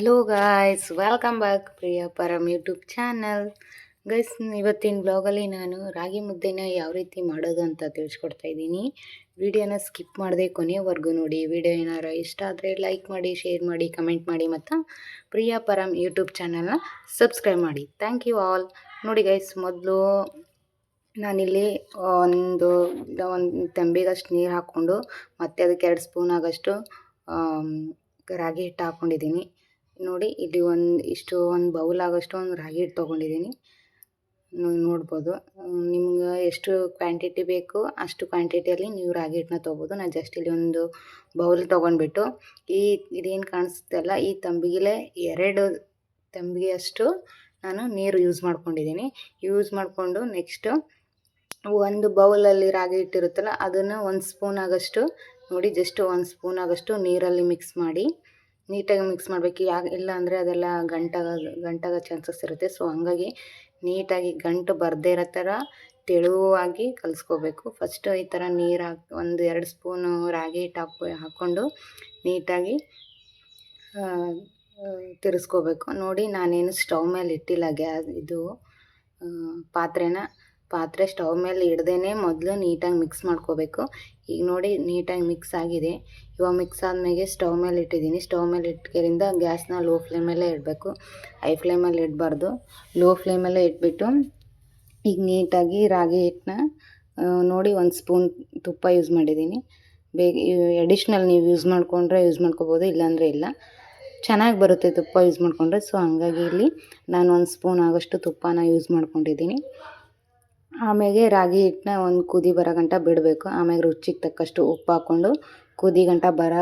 Hello guys welcome back Priya Param YouTube channel guys ಇವತ್ತಿನ ಬ್ಲಾಗಲ್ಲಿ ನಾನು ರಾಗಿ ಮುದ್ದೆನ ಯಾವ ರೀತಿ ಮಾಡೋದು ಅಂತ ತಿಳಿಸ್ಕೊಡ್ತಾ ಇದ್ದೀನಿ. ವಿಡಿಯೋನ ಸ್ಕಿಪ್ ಮಾಡದೆ ಕೊನೆಯವರೆಗೂ ನೋಡಿ. ವಿಡಿಯೋ ಏನಾರು ಇಷ್ಟ ಆದರೆ ಲೈಕ್ ಮಾಡಿ ಶೇರ್ ಮಾಡಿ ಕಮೆಂಟ್ ಮಾಡಿ ಮತ್ತು ಪ್ರಿಯ ಪರಮ್ ಯೂಟ್ಯೂಬ್ ಚಾನಲ್ನ ಸಬ್ಸ್ಕ್ರೈಬ್ ಮಾಡಿ. ಥ್ಯಾಂಕ್ ಯು ಆಲ್ ನೋಡಿ ಗೈಸ್ ಮೊದಲು ನಾನಿಲ್ಲಿ ಒಂದು ಒಂದು ತಂಬಿಗಷ್ಟು ನೀರು ಹಾಕ್ಕೊಂಡು ಮತ್ತೆ ಅದಕ್ಕೆ ಎರಡು ಸ್ಪೂನ್ ಆಗಷ್ಟು ರಾಗಿ ಹಿಟ್ಟು ಹಾಕ್ಕೊಂಡಿದ್ದೀನಿ ನೋಡಿ ಇಲ್ಲಿ ಒಂದು ಇಷ್ಟು ಒಂದು ಬೌಲ್ ಆಗೋಷ್ಟು ಒಂದು ರಾಗಿ ಹಿಟ್ಟು ತೊಗೊಂಡಿದ್ದೀನಿ ನೋಡ್ಬೋದು. ನಿಮ್ಗೆ ಎಷ್ಟು ಕ್ವಾಂಟಿಟಿ ಬೇಕು ಅಷ್ಟು ಕ್ವಾಂಟಿಟಿಯಲ್ಲಿ ನೀವು ರಾಗಿ ಹಿಟ್ಟನ್ನ ತೊಗೋಬೋದು. ನಾನು ಜಸ್ಟ್ ಇಲ್ಲಿ ಒಂದು ಬೌಲ್ ತೊಗೊಂಡ್ಬಿಟ್ಟು ಈ ಇದೇನು ಕಾಣಿಸುತ್ತಲ್ಲ ಈ ತಂಬಿಗೆಲೆ ಎರಡು ತಂಬಿಗೆಯಷ್ಟು ನಾನು ನೀರು ಯೂಸ್ ಮಾಡ್ಕೊಂಡಿದ್ದೀನಿ ಯೂಸ್ ಮಾಡಿಕೊಂಡು ನೆಕ್ಸ್ಟು ಒಂದು ಬೌಲಲ್ಲಿ ರಾಗಿ ಹಿಟ್ಟಿರುತ್ತಲ್ಲ ಅದನ್ನು ಒಂದು ಸ್ಪೂನ್ ಆಗೋಷ್ಟು ನೋಡಿ ಜಸ್ಟ್ ಒಂದು ಸ್ಪೂನ್ ಆಗೋಷ್ಟು ನೀರಲ್ಲಿ ಮಿಕ್ಸ್ ಮಾಡಿ ನೀಟಾಗಿ ಮಿಕ್ಸ್ ಮಾಡಬೇಕು. ಯಾ ಇಲ್ಲ ಅಂದರೆ ಅದೆಲ್ಲ ಗಂಟಾಗ, ಗಂಟಾಗೋ ಚಾನ್ಸಸ್ ಇರುತ್ತೆ. ಸೊ ಹಂಗಾಗಿ ನೀಟಾಗಿ ಗಂಟು ಬರದೇ ಇರೋ ಥರ ತೆಳುವಾಗಿ ಕಲಿಸ್ಕೋಬೇಕು. ಫಸ್ಟು ಈ ಥರ ನೀರು ಹಾಕಿ, ಒಂದು ಎರಡು ಸ್ಪೂನು ರಾಗಿ ಟಾಪ್ ಹಾಕಿ ಹಾಕ್ಕೊಂಡು ನೀಟಾಗಿ ತಿರ್ಸ್ಕೋಬೇಕು. ನೋಡಿ ನಾನೇನು ಸ್ಟವ್ ಮೇಲೆ ಇಟ್ಟಿಲ್ಲ ಗ್ಯಾ ಇದು ಪಾತ್ರೆನ. ಪಾತ್ರೆ ಸ್ಟವ್ ಮೇಲೆ ಹಿಡ್ದೇ ಮೊದಲು ನೀಟಾಗಿ ಮಿಕ್ಸ್ ಮಾಡ್ಕೋಬೇಕು. ಈಗ ನೋಡಿ ನೀಟಾಗಿ ಮಿಕ್ಸ್ ಆಗಿದೆ. ಇವಾಗ ಮಿಕ್ಸ್ ಆದಮೇಲೆ ಸ್ಟವ್ ಮೇಲೆ ಇಟ್ಟಿದ್ದೀನಿ. ಸ್ಟವ್ ಮೇಲೆ ಇಟ್ಕರಿಂದ ಗ್ಯಾಸ್ನ ಲೋ ಫ್ಲೇಮಲ್ಲೇ ಇಡಬೇಕು. ಹೈ ಫ್ಲೇಮಲ್ಲಿ ಇಡಬಾರ್ದು. ಲೋ ಫ್ಲೇಮಲ್ಲೇ ಇಟ್ಬಿಟ್ಟು ಈಗ ನೀಟಾಗಿ ರಾಗಿ ಹಿಟ್ಟನ್ನ ನೋಡಿ ಒಂದು ಸ್ಪೂನ್ ತುಪ್ಪ ಯೂಸ್ ಮಾಡಿದ್ದೀನಿ. ಬೇಗ ಅಡಿಷ್ನಲ್ ನೀವು ಯೂಸ್ ಮಾಡಿಕೊಂಡ್ರೆ ಯೂಸ್ ಮಾಡ್ಕೋಬೋದು, ಇಲ್ಲಾಂದರೆ ಇಲ್ಲ. ಚೆನ್ನಾಗಿ ಬರುತ್ತೆ ತುಪ್ಪ ಯೂಸ್ ಮಾಡಿಕೊಂಡ್ರೆ. ಸೊ ಹಂಗಾಗಿ ಇಲ್ಲಿ ನಾನು ಒಂದು ಸ್ಪೂನ್ ಆಗೋಷ್ಟು ತುಪ್ಪನ ಯೂಸ್ ಮಾಡ್ಕೊಂಡಿದ್ದೀನಿ. ಆಮೇಲೆ ರಾಗಿ ಹಿಟ್ಟನ್ನ ಒಂದು ಕುದಿ ಬರೋ ಗಂಟ ಬಿಡಬೇಕು. ಆಮೇಲೆ ರುಚಿಗೆ ತಕ್ಕಷ್ಟು ಉಪ್ಪು ಹಾಕ್ಕೊಂಡು ಕುದಿ ಗಂಟ ಬರ,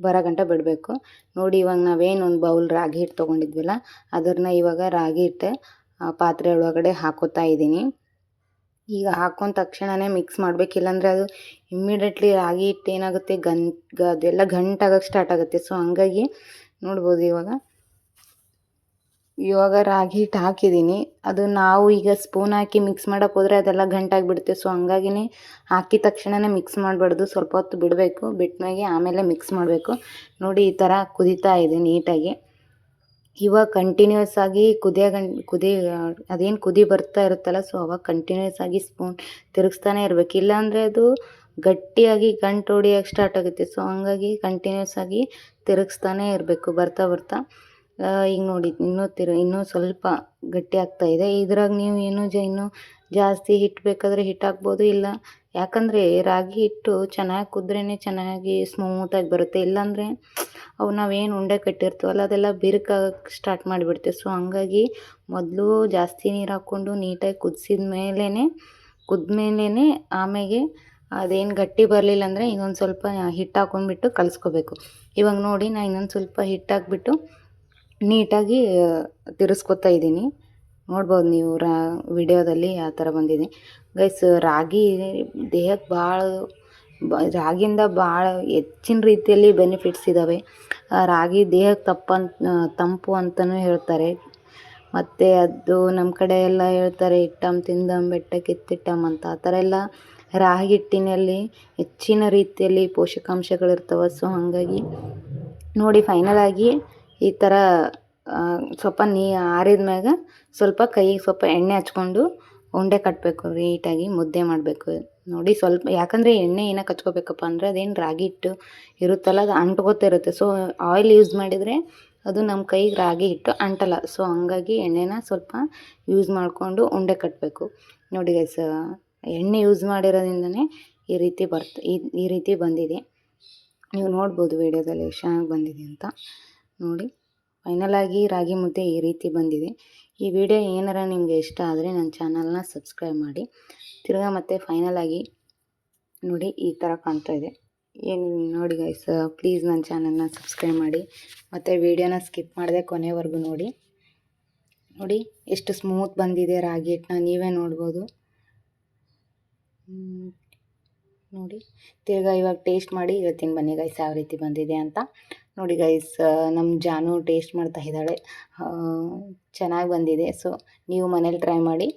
ಬರೋ ಗಂಟ ಬಿಡಬೇಕು. ನೋಡಿ ಇವಾಗ ನಾವೇನು ಒಂದು ಬೌಲ್ ರಾಗಿ ಹಿಟ್ಟು ತೊಗೊಂಡಿದ್ವಲ್ಲ ಅದನ್ನ ಇವಾಗ ರಾಗಿ ಹಿಟ್ಟು ಪಾತ್ರೆ ಒಳಗಡೆ ಹಾಕೋತಾ ಇದ್ದೀನಿ. ಈಗ ಹಾಕೊಂಡ ತಕ್ಷಣವೇ ಮಿಕ್ಸ್ ಮಾಡಬೇಕು. ಇಲ್ಲಾಂದರೆ ಅದು ಇಮ್ಮಿಡಿಯೇಟ್ಲಿ ರಾಗಿ ಹಿಟ್ಟು ಏನಾಗುತ್ತೆ, ಗನ್ ಅದೆಲ್ಲ ಗಂಟಾಗಕ್ಕೆ ಸ್ಟಾರ್ಟ್ ಆಗುತ್ತೆ. ಸೊ, ಹಂಗಾಗಿ ನೋಡ್ಬೋದು ಇವಾಗ. ಇವಾಗ ರಾಗಿ ಹಿಟ್ಟು ಹಾಕಿದ್ದೀನಿ. ಅದು ನಾವು ಈಗ ಸ್ಪೂನ್ ಹಾಕಿ ಮಿಕ್ಸ್ ಮಾಡೋಕೆ ಹೋದರೆ ಅದೆಲ್ಲ ಗಂಟಾಗಿಬಿಡುತ್ತೆ ಸೊ ಹಂಗಾಗಿನೇ ಹಾಕಿದ ತಕ್ಷಣವೇ ಮಿಕ್ಸ್ ಮಾಡಬಾರ್ದು. ಸ್ವಲ್ಪ ಹೊತ್ತು ಬಿಡಬೇಕು. ಬಿಟ್ಟಮೇಲೆ ಆಮೇಲೆ ಮಿಕ್ಸ್ ಮಾಡಬೇಕು. ನೋಡಿ ಈ ಥರ ಕುದೀತಾ ಇದೆ ನೀಟಾಗಿ. ಇವಾಗ ಕಂಟಿನ್ಯೂಸ್ ಆಗಿ ಕುದಿಯೋ ಗಂ, ಕುದಿ, ಅದೇನು ಕುದಿ ಬರ್ತಾ ಇರುತ್ತಲ್ಲ ಸೊ ಅವಾಗ ಕಂಟಿನ್ಯೂಸ್ ಆಗಿ ಸ್ಪೂನ್ ತಿರುಗಿಸ್ತಾನೆ ಇರಬೇಕು. ಇಲ್ಲಾಂದರೆ ಅದು ಗಟ್ಟಿಯಾಗಿ ಗಂಟು ಹೊಡಿಯೋಕೆ ಸ್ಟಾರ್ಟ್ ಆಗುತ್ತೆ. ಸೊ ಹಂಗಾಗಿ ಕಂಟಿನ್ಯೂಸ್ ಆಗಿ ತಿರುಗಿಸ್ತಾನೆ ಇರಬೇಕು ಬರ್ತಾ ಬರ್ತಾ. ಈಗ ನೋಡಿ ಇನ್ನೂ ತಿರು ಇನ್ನೂ ಸ್ವಲ್ಪ ಗಟ್ಟಿ ಆಗ್ತಾ ಇದೆ. ಇದ್ರಾಗ ನೀವು ಏನು ಜ, ಇನ್ನೂ ಜಾಸ್ತಿ ಹಿಟ್ಟು ಬೇಕಾದರೆ ಹಿಟ್ಟು ಹಾಕ್ಬೋದು, ಇಲ್ಲ ಯಾಕಂದರೆ ರಾಗಿ ಹಿಟ್ಟು ಚೆನ್ನಾಗಿ ಕುದ್ರೇ ಚೆನ್ನಾಗಿ ಸ್ಮೂತಾಗಿ ಬರುತ್ತೆ. ಇಲ್ಲಾಂದರೆ ಅವು ನಾವೇನು ಉಂಡೆ ಕಟ್ಟಿರ್ತೀವಲ್ಲ, ಅದೆಲ್ಲ ಬಿರುಕಾಗಕ್ಕೆ ಸ್ಟಾರ್ಟ್ ಮಾಡಿಬಿಡ್ತೀವಿ. ಸೊ ಹಂಗಾಗಿ ಮೊದಲು ಜಾಸ್ತಿ ನೀರು ಹಾಕ್ಕೊಂಡು ನೀಟಾಗಿ ಕುದಿಸಿದ ಮೇಲೇ ಕುದ್ಮೇಲೇ ಆಮೇಲೆ ಅದೇನು ಗಟ್ಟಿ ಬರಲಿಲ್ಲ ಅಂದರೆ ಇನ್ನೊಂದು ಸ್ವಲ್ಪ ಹಿಟ್ಟು ಹಾಕ್ಕೊಂಡ್ಬಿಟ್ಟು ಕಲಿಸ್ಕೋಬೇಕು. ಇವಾಗ ನೋಡಿ ನಾನು ಇನ್ನೊಂದು ಸ್ವಲ್ಪ ಹಿಟ್ಟು ಹಾಕ್ಬಿಟ್ಟು ನೀಟಾಗಿ ತಿರ್ಸ್ಕೊತಾ ಇದ್ದೀನಿ. ನೋಡ್ಬೋದು ನೀವು ರಾ, ವಿಡಿಯೋದಲ್ಲಿ ಯಾವ ಥರ ಬಂದಿದೆ. ಗೈಸ್, ರಾಗಿ ದೇಹಕ್ಕೆ ಭಾಳ ರಾಗಿಯಿಂದ ಭಾಳ ಹೆಚ್ಚಿನ ರೀತಿಯಲ್ಲಿ ಬೆನಿಫಿಟ್ಸ್ ಇದ್ದಾವೆ ರಾಗಿ ದೇಹಕ್ಕೆ ತಪ್ಪಂತ ತಂಪು ಅಂತಲೂ ಹೇಳ್ತಾರೆ. ಮತ್ತು ಅದು ನಮ್ಮ ಕಡೆ ಎಲ್ಲ ಹೇಳ್ತಾರೆ ಇಟ್ಟಮ್ ತಿಂದಮ್ ಬೆಟ್ಟ ಕಿತ್ತಿಟ್ಟಮ್ ಅಂತ. ಆ ಥರ ಎಲ್ಲ ರಾಗಿ ಹಿಟ್ಟಿನಲ್ಲಿ ಹೆಚ್ಚಿನ ರೀತಿಯಲ್ಲಿ ಪೋಷಕಾಂಶಗಳಿರ್ತವೆ. ಸೊ ಹಾಗಾಗಿ ನೋಡಿ ಫೈನಲ್ ಆಗಿ ಈ ಥರ ಸ್ವಲ್ಪ ನೀ ಆರಿದ ಮ್ಯಾಗ ಸ್ವಲ್ಪ ಕೈಗೆ ಸ್ವಲ್ಪ ಎಣ್ಣೆ ಹಚ್ಕೊಂಡು ಉಂಡೆ ಕಟ್ಟಬೇಕು ನೀಟಾಗಿ ಮುದ್ದೆ ಮಾಡಬೇಕು. ನೋಡಿ ಸ್ವಲ್ಪ, ಯಾಕಂದರೆ ಎಣ್ಣೆ ಏನಕ್ಕೆ ಹಚ್ಕೋಬೇಕಪ್ಪ ಅಂದರೆ ಅದೇನು ರಾಗಿ ಹಿಟ್ಟು ಇರುತ್ತಲ್ಲ ಅದು ಅಂಟ್ಕೋತಿರುತ್ತೆ ಸೊ ಆಯಿಲ್ ಯೂಸ್ ಮಾಡಿದರೆ ಅದು ನಮ್ಮ ಕೈಗೆ ರಾಗಿ ಹಿಟ್ಟು ಅಂಟಲ್ಲ. ಸೊ ಹಂಗಾಗಿ ಎಣ್ಣೆನ ಸ್ವಲ್ಪ ಯೂಸ್ ಮಾಡಿಕೊಂಡು ಉಂಡೆ ಕಟ್ಟಬೇಕು ನೋಡಿ ಗೈಸ್ ಎಣ್ಣೆ ಯೂಸ್ ಮಾಡಿರೋದ್ರಿಂದನೇ ಈ ರೀತಿ ಬರ್ತ, ಈ ಈ ರೀತಿ ಬಂದಿದೆ. ನೀವು ನೋಡ್ಬೋದು ವಿಡಿಯೋದಲ್ಲಿ ಎಷ್ಟು ಚೆನ್ನಾಗಿ ಬಂದಿದೆ ಅಂತ. ನೋಡಿ. ಫೈನಲಾಗಿ ರಾಗಿ ಮುದ್ದೆ ಈ ರೀತಿ ಬಂದಿದೆ. ಈ ವಿಡಿಯೋ ಏನಾರ ನಿಮಗೆ ಇಷ್ಟ ಆದರೆ ನನ್ನ ಚಾನಲ್ನ ಸಬ್ಸ್ಕ್ರೈಬ್ ಮಾಡಿ. ತಿರ್ಗಾ ಮತ್ತೆ ಫೈನಲಾಗಿ ನೋಡಿ ಈ ಥರ ಕಾಣ್ತಾ ಇದೆ. ಏನು ನೋಡಿ ಗೈಸ್ ಪ್ಲೀಸ್ ನನ್ನ ಚಾನಲ್ನ ಸಬ್ಸ್ಕ್ರೈಬ್ ಮಾಡಿ. ಮತ್ತು ವಿಡಿಯೋನ ಸ್ಕಿಪ್ ಮಾಡಿದೆ ಕೊನೆವರೆಗೂ ನೋಡಿ. ನೋಡಿ ಎಷ್ಟು ಸ್ಮೂತ್ ಬಂದಿದೆ ರಾಗಿ ಹಿಟ್ಟನ್ನ ನೀವೇ ನೋಡ್ಬೋದು. ನೋಡಿ. ತಿರ್ಗಾ ಇವಾಗ ಟೇಸ್ಟ್ ಮಾಡಿ ಹೇಳ್ತೀನಿ ಬನ್ನಿ ಗೈಸ್ ಯಾವ ರೀತಿ ಬಂದಿದೆ ಅಂತ. ನೋಡಿ ಗೈಸ್ ನಮ್ಮ ಜಾನು ಟೇಸ್ಟ್ ಮಾಡ್ತಾ ಇದ್ದಾಳೆ. ಚೆನ್ನಾಗಿ ಬಂದಿದೆ. ಸೊ ನೀವು ಮನೇಲಿ ಟ್ರೈ ಮಾಡಿ.